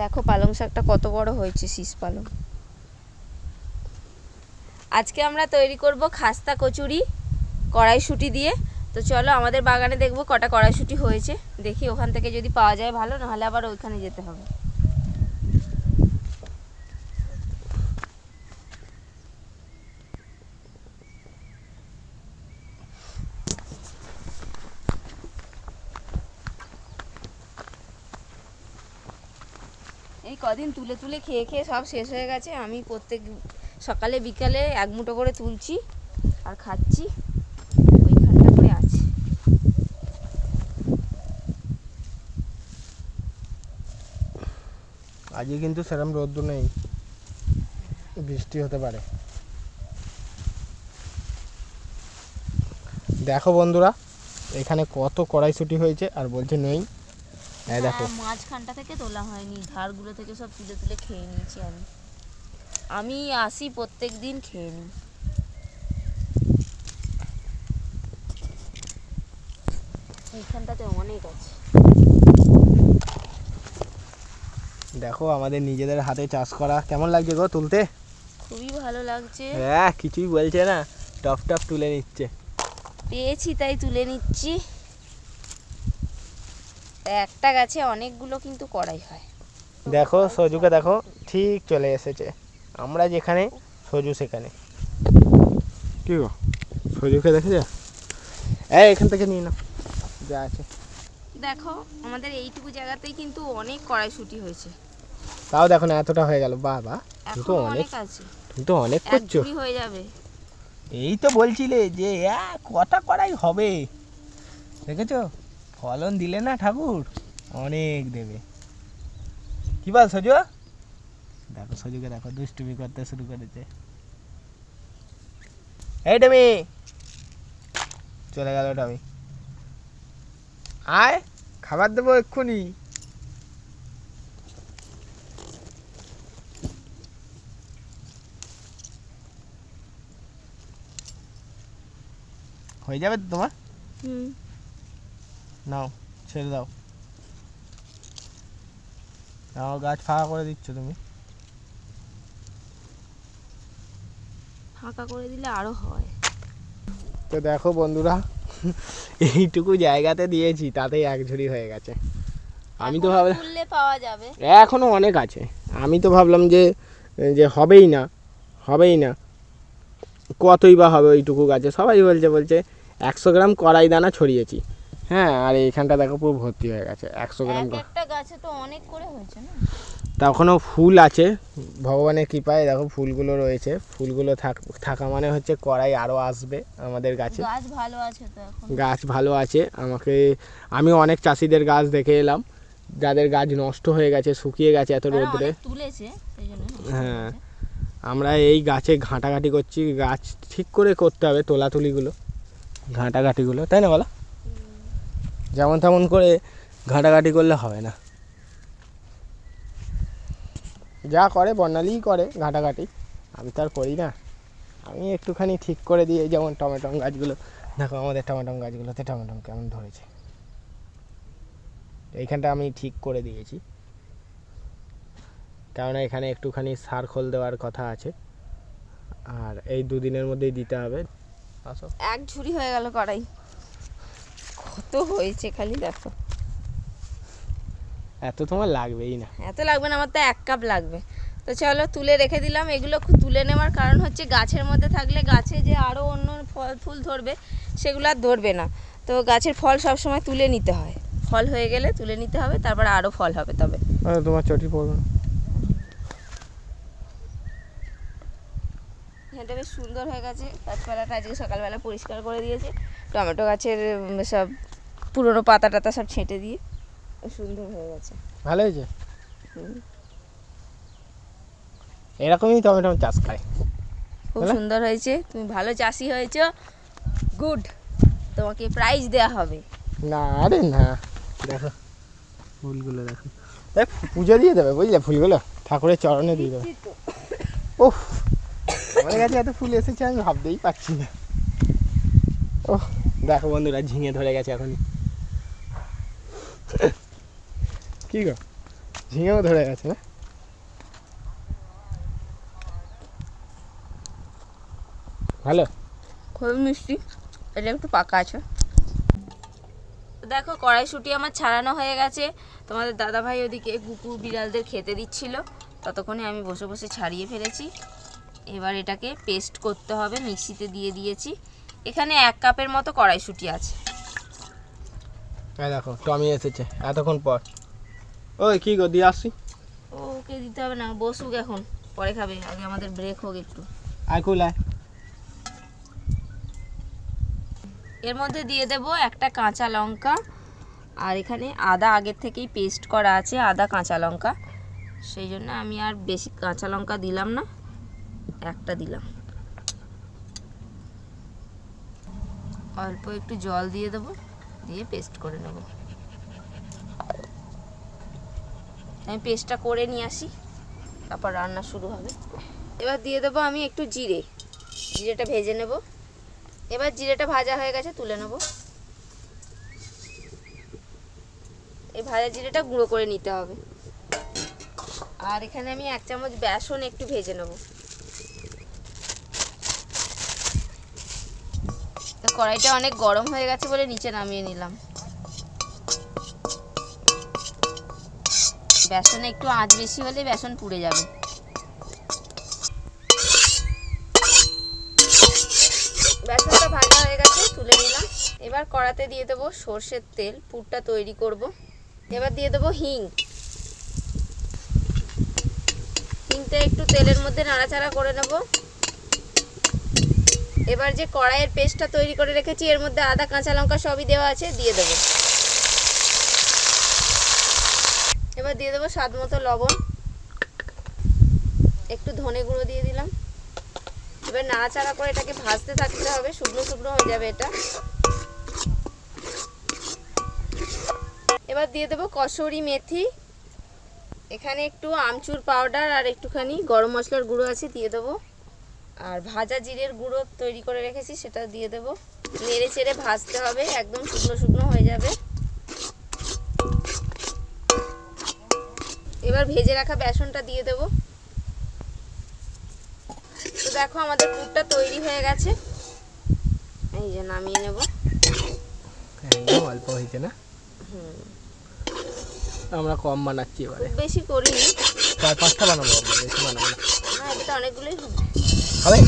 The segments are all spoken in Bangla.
দেখো পালং শাকটা কত বড় হয়েছে, শীষ পালং। আজকে আমরা তৈরি করব খাস্তা কচুরি কড়াইশুঁটি দিয়ে। তো চলো আমাদের বাগানে দেখব কটা কড়াইশুঁটি হয়েছে, দেখি ওখান থেকে যদি পাওয়া যায় ভালো, নাহলে আবার ওইখানে যেতে হবে। এই কদিন তুলে তুলে খেয়ে খেয়ে সব শেষ হয়ে গেছে। আমি প্রত্যেক সকালে, বিকালে এক মুঠো করে তুলছি আর খাচ্ছি। করে আছে। আজকে কিন্তু সেরকম রোদ্দু নেই। বৃষ্টি হতে পারে। দেখো বন্ধুরা, এখানে কত কড়াইশুটি হয়েছে আর বলছে নেই। এই দেখো। হ্যাঁ, মাঝখানটা থেকে তোলা হয়নি ধারগুলো থেকে সব তুলে তুলে খেয়ে নিয়েছি আমি। আমি আসি প্রত্যেক দিন খেয়ে নিই। এইখানটাতে অনেক আছে। দেখো আমাদের নিজেদের হাতে চাষ করা। কেমন লাগছে গো তুলতে? খুবই ভালো লাগছে। হ্যাঁ কিছুই বলছে না। টপ টপ তুলে নিচ্ছে। পেয়েছি তাই তুলে নিচ্ছি। একটা গাছে অনেকগুলো কিন্তু কড়াই হয়। দেখো সজুকে দেখো ঠিক চলে এসেছে। আমরা যেখানে সজু সেখানে। কি গো? সজুকে দেখে যা। এই এখান থেকে নিয়ে নাও। যা আছে। দেখো আমাদের এইটুকু জায়গাতেই কিন্তু অনেক কড়াই কড়াইশুটি হয়েছে। তাও দেখো না এতটা হয়ে গেল। বাহ বাহ তুমি তো অনেক আছে। তুমি তো অনেক করছ। হয়ে যাবে। এই তো বলছিলে যে কটা করাই হবে? দেখেছ? ফলন দিলে না ঠাকুর? অনেক দেবে। কি বল সজু? দেখো সজুকে দেখো, দুষ্টুমি করতে শুরু করেছে। এই টমি, চলে গেল টমি। আয়, খাবার দেবো এক্ষুনি। হয়ে যাবে তো তোমার? হুম। নাও ছেড়ে দাও। নাও গাছ ফাঁকা করে দিচ্ছ তুমি। ফাঁকা করে দিলে আরও হয়। তো দেখো বন্ধুরা এইটুকু জায়গাতে দিয়েছি তাতেই এক ঝুড়ি হয়ে গেছে। আমি তো ভাবলাম পাওয়া যাবে। এখনও অনেক আছে। আমি তো ভাবলাম যে যে হবেই না হবেই না। কতই বা হবে ওইটুকু গাছে? সবাই বলছে বলছে একশো গ্রাম কড়াই দানা ছড়িয়েছি। হ্যাঁ আর এইখানটা দেখো পুরো ভর্তি হয়ে গেছে একশো গ্রাম একটা গাছে তো অনেক করে হয়েছে না? তখনও ফুল আছে ভগবানের কৃপায় দেখো ফুলগুলো রয়েছে ফুলগুলো থাক থাকা মানে হচ্ছে কড়াই আরও আসবে আমাদের গাছে। গাছ ভালো আছে তো গাছ ভালো আছে আমাকে আমি অনেক চাষিদের গাছ দেখে এলাম যাদের গাছ নষ্ট হয়ে গেছে শুকিয়ে গেছে এত রোদ্রে। তুলেছে হ্যাঁ। আমরা এই গাছে ঘাঁটাঘাঁটি করছি গাছ ঠিক করে করতে হবে তোলাতুলিগুলো ঘাঁটাঘাঁটিগুলো তাই না বলো? যেমন তেমন করে ঘাঁটাঘাঁটি করলে হবে না। যা করে, বর্ণালীই করে ঘাঁটাঘাঁটি। আমি তো আর করি না। আমি একটুখানি ঠিক করে এই যেমন টমেটো গাছগুলো। দেখো আমাদের টমেটো গাছগুলোতে টমেটো কেমন ধরেছে। এইখানটা আমি ঠিক করে দিয়েছি। কেননা এখানে একটুখানি সার খোল দেওয়ার কথা আছে। আর এই দুদিনের মধ্যেই দিতে হবে। এক ঝুড়ি হয়ে গেল কড়াই। কত হয়েছে খালি দেখো। এত তোমার লাগবেই না। এত লাগবে না আমার তো এক কাপ লাগবে। তো চলো তুলে রেখে দিলাম এগুলো খুব তুলে নেওয়ার কারণ হচ্ছে গাছের মধ্যে থাকলে গাছে যে আরও অন্য ফল ফুল ধরবে সেগুলো আর ধরবে না। তো গাছের ফল সব সময় তুলে নিতে হয়। ফল হয়ে গেলে তুলে নিতে হবে তারপর আরও ফল হবে তবে। তোমার চটি পড়বে না। এটা বেশ সুন্দর হয়ে গেছে। গাছপালাটা আজকে সকালবেলা পরিষ্কার করে দিয়েছে। টমেটো গাছের সব পুরনো পাতা টাতা সব ছেঁটে দিয়ে সুন্দর হয়ে গেছে। ভালো হয়েছে? এরকমই টমেটো চাষ খায় খুব সুন্দর হয়েছে। তুমি ভালো চাষি হয়েছো। গুড। তোমাকে প্রাইজ দেওয়া হবে। না আরে না। দেখো ফুলগুলো দেখো। দেখ পুজো দিয়ে দেবে বুঝলে? ফুলগুলো ঠাকুরের চরণে দিয়ে দেবে। ওহ আমার কাছে এত ফুল এসেছে, আমি ভাবতেই পারছি না। ওহ, দেখো বন্ধুরা, ঝিঙে ধরে গেছে এখনই। কি গো? ঝিঙেও ধরে গেছে না? ভালো? খুবই মিষ্টি। এটা একটু পাকা আছে। দেখো, কড়াইশুঁটি আমার ছাড়ানো হয়ে গেছে। তোমাদের দাদাভাই ওদিকে কুকুর, বিড়ালদের খেতে দিচ্ছিল। ততক্ষণে আমি বসে বসে ছাড়িয়ে ফেলেছি। এবার এটাকে পেস্ট করতে হবে মিক্সিতে দিয়ে দিয়েছি। এখানে এক কাপের মতো কড়াইশুঁটি আছে। এই দেখো টমি এসেছে এতক্ষণ পর। ওই কি গো দিয়ে আসছি। ওকে দিতে হবে না বসুক এখন পরে খাবে আগে আমাদের ব্রেক হোক একটু। আয় কুলায় এর মধ্যে দিয়ে দেব একটা কাঁচা লঙ্কা আর এখানে আদা আগের থেকেই পেস্ট করা আছে আদা কাঁচা লঙ্কা। সেই জন্য আমি আর বেশি কাঁচা লঙ্কা দিলাম না। একটা দিলাম। অল্প একটু জল দিয়ে দেবো, দিয়ে পেস্ট করে নেব। আমি পেস্টটা করে নিয়ে আসি, তারপর রান্না শুরু হবে। এবার দিয়ে দেবো আমি একটু জিরে, জিরেটা ভেজে নেব। এবার জিরেটা ভাজা হয়ে গেছে, তুলে নেব। এই ভাজা জিরেটা গুঁড়ো করে নিতে হবে। আর এখানে আমি এক চামচ বেসন একটু ভেজে নেব। কড়াইটা অনেক গরম হয়ে গেছে বলে নিচে নামিয়ে নিলাম। বেসনে একটু আঁচ বেশি হলে বেসন পুড়ে যাবে। বেসনটা ভাজা হয়ে গেছে, তুলে নিলাম। এবার কড়াতে দিয়ে দেবো সর্ষের তেল, পুরটা তৈরি করব। এবার দিয়ে দেবো হিং। হিংটা একটু তেলের মধ্যে নাড়াচাড়া করে নেব। এবার যে কড়াইয়ের পেস্টটা তৈরি করে রেখেছি, এর মধ্যে আদা, কাঁচা লঙ্কা সবই দেওয়া আছে, দিয়ে দেবো। এবার দিয়ে দেবো স্বাদ মতো লবণ। একটু ধনে গুঁড়ো দিয়ে দিলাম। এবার নাড়াচাড়া করে এটাকে ভাজতে থাকতে হবে, শুকনো শুকনো হয়ে যাবে এটা। এবার দিয়ে দেবো কসুরি মেথি। এখানে একটু আমচুর পাউডার আর একটুখানি গরম মশলার গুঁড়ো আছে, দিয়ে দেবো। আর ভাজা জিরের গুঁড়ো তৈরি করে রেখেছি সেটা দিয়ে দেবো। নেড়ে চেড়ে ভাজতে হবে একদম শুকনো শুকনো হয়ে যাবে। এবার ভেজে রাখা বেসনটা দিয়ে দেবো। তো দেখো আমাদের পুরটা তৈরি হয়ে গেছে। এই যে নামিয়ে নেব। একদম অল্প হয়েছে না? আমরা কম বানাচ্ছি এবারে। বেশি করিনি। চার পাঁচটা বানাবো বেশি বানাবো না। এটা অনেকগুলোই হবে। হবে?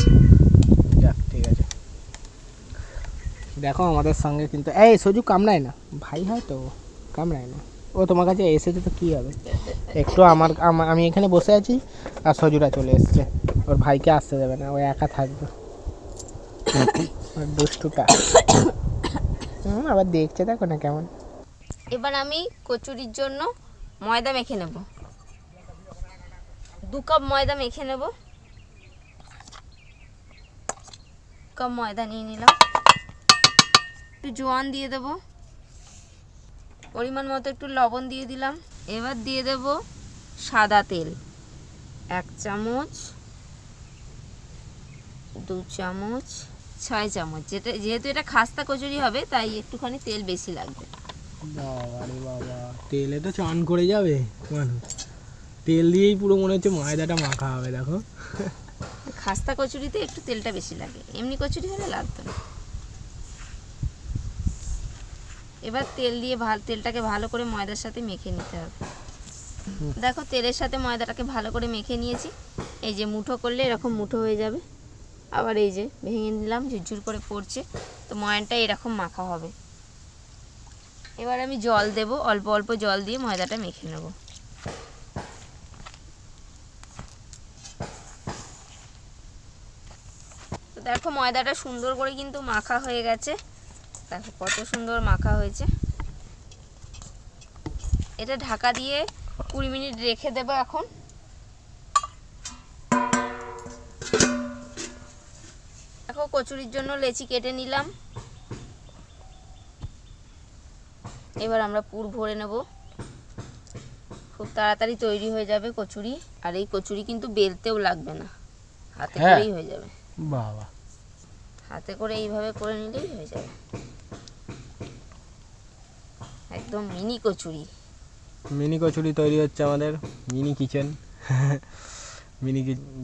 যাক ঠিক আছে। দেখো আমাদের সঙ্গে কিন্তু এই সজু কামড়ায় না ভাই হয় তো কামড়ায় না। ও তোমার কাছে এসেছে তো কী হবে? একটু আমার আমি এখানে বসে আছি আর সজুরা চলে এসছে। ওর ভাইকে আসতে দেবে না ও একা থাকবে। ওর দুষ্টুটা। হুম, আবার দেখছে দেখো না কেমন। এবার আমি কচুরির জন্য ময়দা মেখে নেব। দু কাপ ময়দা মেখে নেব। কাপ ময়দা নিয়ে নিলাম। একটু জোয়ান দিয়ে দেব। পরিমাণ মতো একটু লবণ দিয়ে দিলাম। এবার দিয়ে দেব সাদা তেল। এক চামচ, দু চামচ, ছয় চামচ। যেটা যেহেতু এটা খাস্তা কচুরি হবে, তাই একটুখানি তেল বেশি লাগবে। তেলে তো চান করে যাবে। তেল দিয়েই পুরো মনে হচ্ছে ময়দাটা মাখা হবে, দেখো। খাস্তা কচুরিতে একটু তেলটা বেশি লাগে। এমনি কচুরি হলে লাগতো না। এবার তেল দিয়ে ভালো তেলটাকে ভালো করে ময়দার সাথে মেখে নিতে হবে। দেখো, তেলের সাথে ময়দাটাকে ভালো করে মেখে নিয়েছি। এই যে মুঠো করলে এরকম মুঠো হয়ে যাবে। আবার এই যে ভেঙে নিলাম, ঝুরঝুর করে পড়ছে। তো ময়নটা এরকম মাখা হবে। এবার আমি জল দেব, অল্প অল্প জল দিয়ে ময়দাটা মেখে নেব। দেখো ময়দাটা সুন্দর করে কিন্তু মাখা হয়ে গেছে। দেখো কত সুন্দর মাখা হয়েছে। এটা ঢাকা দিয়ে কুড়ি মিনিট রেখে দেবো এখন। দেখো কচুরির জন্য লেচি কেটে নিলাম। এবার আমরা পুর ভরে নেব। খুব তাড়াতাড়ি তৈরি হয়ে যাবে কচুরি। আর এই কচুরি কিন্তু বেলতেও লাগবে না। হাতে হ্যাঁ। করেই হয়ে যাবে। বাবা। হাতে করে এইভাবে করে নিলেই হয়ে যাবে। একদম মিনি কচুরি। মিনি কচুরি তৈরি হচ্ছে আমাদের মিনি কিচেন। মিনি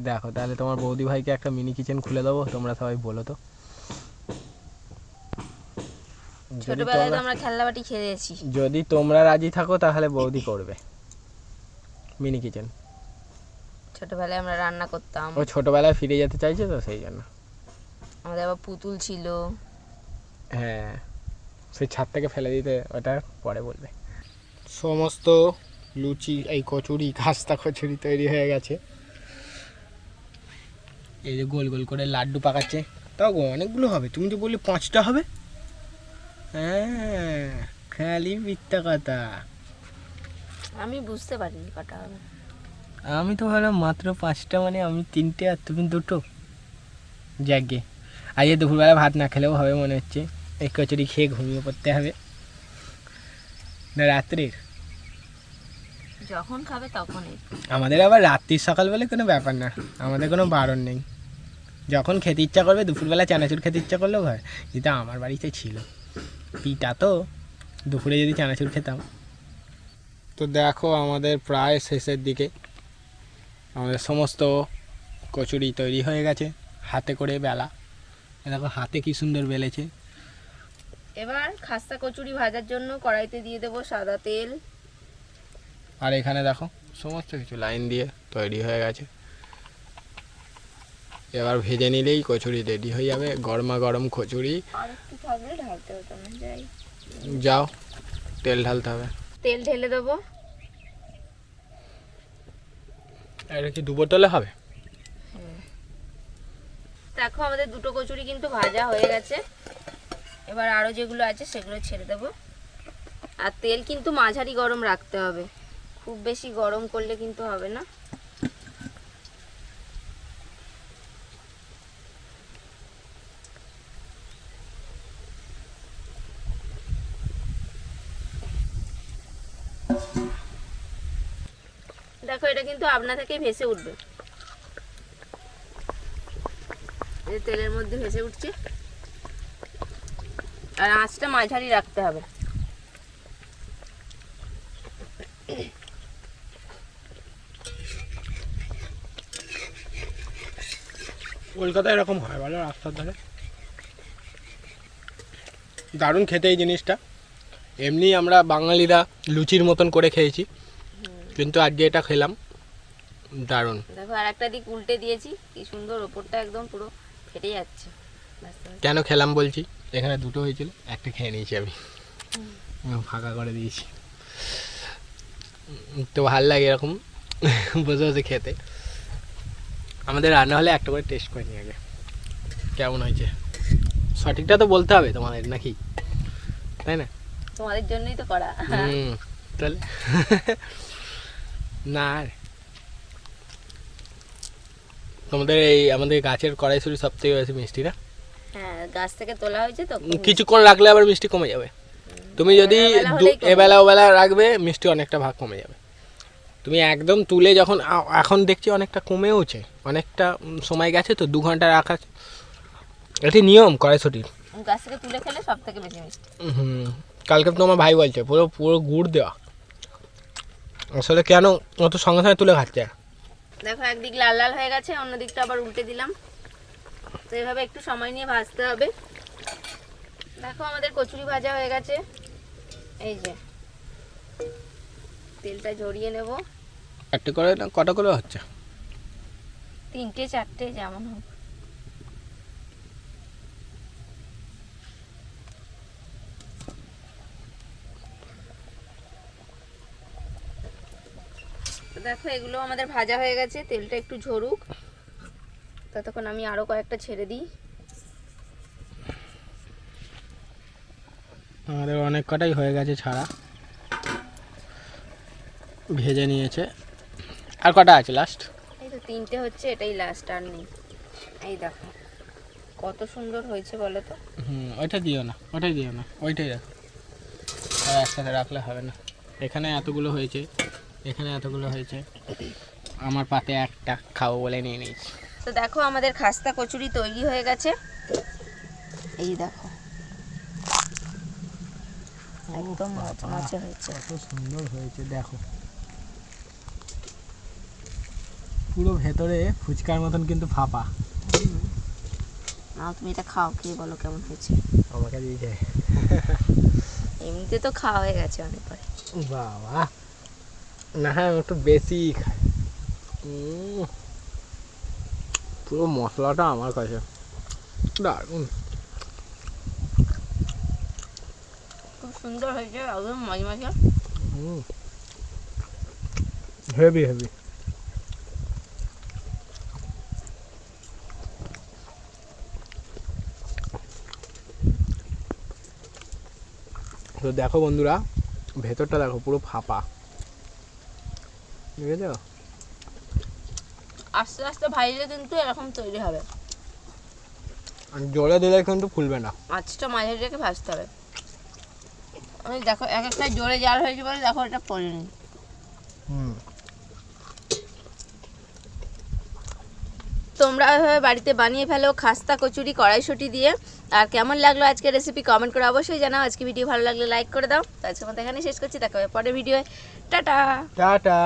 দেখো তাহলে তোমার বৌদি ভাইকে একটা মিনি কিচেন খুলে দেবো তোমরা সবাই বলো তো। ছোটবেলায় তো আমরা খেলনা বাটি খেয়েছি যদি তোমরা রাজি থাকো তাহলে বৌদি করবে। Mini kitchen. ছোটবেলায় আমরা রান্না করতাম। ও ছোটবেলায় ফিরে যেতে চাইছে তো সেই জন্য। আমাদের আবার পুতুল ছিল। হ্যাঁ সেই ছাদ থেকে ফেলে দিতে ওটা পরে বলবে। সমস্ত লুচি এই কচুরি খাস্তা কচুরি তৈরি হয়ে গেছে। এই যে গোল গোল করে লাড্ডু পাকাচ্ছে। তাও অনেকগুলো হবে। তুমি তো বললে পাঁচটা হবে? হ্যাঁ খালি মিথ্যা কথা। আমি বুঝতে পারিনি কটা হবে। আমি তো ভাবলাম মাত্র পাঁচটা মানে আমি তিনটে আর তুমি দুটো। যাকে আজকে দুপুরবেলা ভাত না খেলেও হবে মনে হচ্ছে। এই কচুরি খেয়ে ঘুমিয়ে পড়তে হবে। না রাত্রির? যখন খাবে তখনই। আমাদের আবার রাত্রির সকাল বলে কোনো ব্যাপার না। আমাদের কোনো বারণ নেই। যখন খেতে ইচ্ছা করবে দুপুরবেলা চানাচুর খেতে ইচ্ছা করলেও হয়। যেটা আমার বাড়িতে ছিল। পিটা তো দুপুরে যদি চানাচুর খেতাম। তো দেখো আমাদের প্রায় শেষের দিকে। আমাদের সমস্ত কচুরি তৈরি হয়ে গেছে হাতে করে বেলা। দেখো হাতে কি সুন্দর বেলেছে। এবার খাস্তা কচুরি ভাজার জন্য কড়াইতে দিয়ে দেবো সাদা তেল। আর এখানে দেখো সমস্ত কিছু লাইন দিয়ে তৈরি হয়ে গেছে। এবার ভেজে নিলেই কচুরি রেডি হয়ে যাবে গরমা গরম কচুরি যাও তেল ঢালতে হবে। তেল ঢেলে দেবো। এটা কি দু বোতলে হবে? দেখো আমাদের দুটো কচুরি কিন্তু ভাজা হয়ে গেছে। এবার আরও যেগুলো আছে সেগুলো ছেড়ে দেবো। আর তেল কিন্তু মাঝারি গরম রাখতে হবে। খুব বেশি গরম করলে কিন্তু হবে না। দেখো এটা কিন্তু আপনা থেকেই ভেসে উঠবে এই তেলের মধ্যে ভেসে উঠছে। আর আঁচটা মাঝারি রাখতে হবে। কলকাতায় এরকম হয় বলো রাস্তার ধারে। দারুণ খেতে এই জিনিসটা। এমনি আমরা বাঙালিরা লুচির মতন করে খেয়েছি। কিন্তু আজকে এটা খেলাম। দারুণ। দেখো আর একটা দিক উল্টে দিয়েছি। কি সুন্দর ওপরটা একদম পুরো ফেটে যাচ্ছে। কেন খেলাম বলছি? এখানে দুটো হয়েছিল একটা খেয়ে নিয়েছি আমি। ফাঁকা করে দিয়েছি। তো ভালো লাগে এরকম বসে বসে খেতে। আমাদের রান্না হলে একটা করে টেস্ট করে নিয়ে আগে। কেমন হয়েছে? সঠিকটা তো বলতে হবে তোমাদের নাকি? তাই না? তোমাদের জন্যই তো করা। হুম তাহলে। না। তোমাদের এই আমাদের গাছের কড়াইশুড়ি সব থেকে বেশি মিষ্টি না? হ্যাঁ গাছ থেকে তোলা হয়েছে তো কিছুক্ষণ রাখলে আবার মিষ্টি কমে যাবে। তুমি যদি এবেলা ওবেলা রাখবে মিষ্টি অনেকটা ভাগ কমে যাবে। তুমি একদম তুলে যখন এখন দেখছি অনেকটা কমেওছে অনেকটা সময় গেছে তো দু ঘণ্টা রাখা এটি নিয়ম কড়াইশুটির। গাছ থেকে তুলে খেলে সব থেকে বেশি মিষ্টি। হুম কালকে তোমার ভাই বলছে পুরো পুরো গুড় দেওয়া। আসলে কেন অত সঙ্গে সঙ্গে তুলে খাচ্ছে? দেখো একদিক লাল লাল হয়ে গেছে অন্য দিকটা আবার উল্টে দিলাম। তো এভাবে একটু সময় নিয়ে ভাজতে হবে। দেখো আমাদের কচুরি ভাজা হয়ে গেছে। এই যে তেলটা ঝরিয়ে নেব। একটা করে না কটা করে হচ্ছে? তিনটে চারটে যেমন হোক। তো দেখো এগুলো আমাদের ভাজা হয়ে গেছে তেলটা একটু ঝরুক। ততক্ষণ আমি আরও কয়েকটা ছেড়ে দিই। আমাদের অনেক কটাই হয়ে গেছে ছাড়া। ভেজে নিয়েছে। আর কটা আছে লাস্ট এই তো তিনটে হচ্ছে এটাই লাস্ট আর নেই। এই দেখো কত সুন্দর হয়েছে বলো তো। হুম ওইটা দিও না ওইটাই দিও না ওইটাই রাখো। আর একসাথে রাখলে হবে না। এখানে এতগুলো হয়েছে। এখানে এতগুলো হয়েছে। আমার পাতে একটা খাব বলে নিয়ে নিয়েছি। তো দেখো আমাদের খাস্তা কচুরি তৈরি হয়ে গেছে। এই দেখো। একদম। মচমচে হয়েছে। কত সুন্দর হয়েছে দেখো। পুরো ভেতরে ফুচকার মতন কিন্তু ফাঁপা। নাও তুমি এটা খাও খেয়ে বলো কেমন হয়েছে। আমাকে দিয়েছে এমনিতে তো খাওয়া হয়ে গেছে অনেকবার। বাবা। না হ্যাঁ একটু বেশি খাই। উম, পুরো মশলাটা আমার কাছে। দারুণ। খুব সুন্দর হয়েছে একদম মাঝে মাঝে। হেভি হেভি তো দেখো বন্ধুরা ভেতরটা দেখো পুরো ফাঁপা। দেখেছ আস্তে আস্তে ভাইলে কিন্তু এরকম তৈরি হবে। জলে দিলে কিন্তু ফুলবে না। মাছটা মাঝে রেখে ভাজতে হবে। আমি দেখো এক একটা জোরে জাল হয়েছে বলে দেখো এটা পড়েনি। তোমরা এভাবে বাড়িতে বানিয়ে ফেলো, খাস্তা, কচুরি, কড়াইশুটি দিয়ে। আর কেমন লাগল আজকে রেসিপি কমেন্ট করে অবশ্যই জানাও। আজকে ভিডিও ভালো লাগলে লাইক করে দাও। তো আজকে মতো এখানে শেষ করছি। দেখা হবে ভিডিও টাটা! টাটা!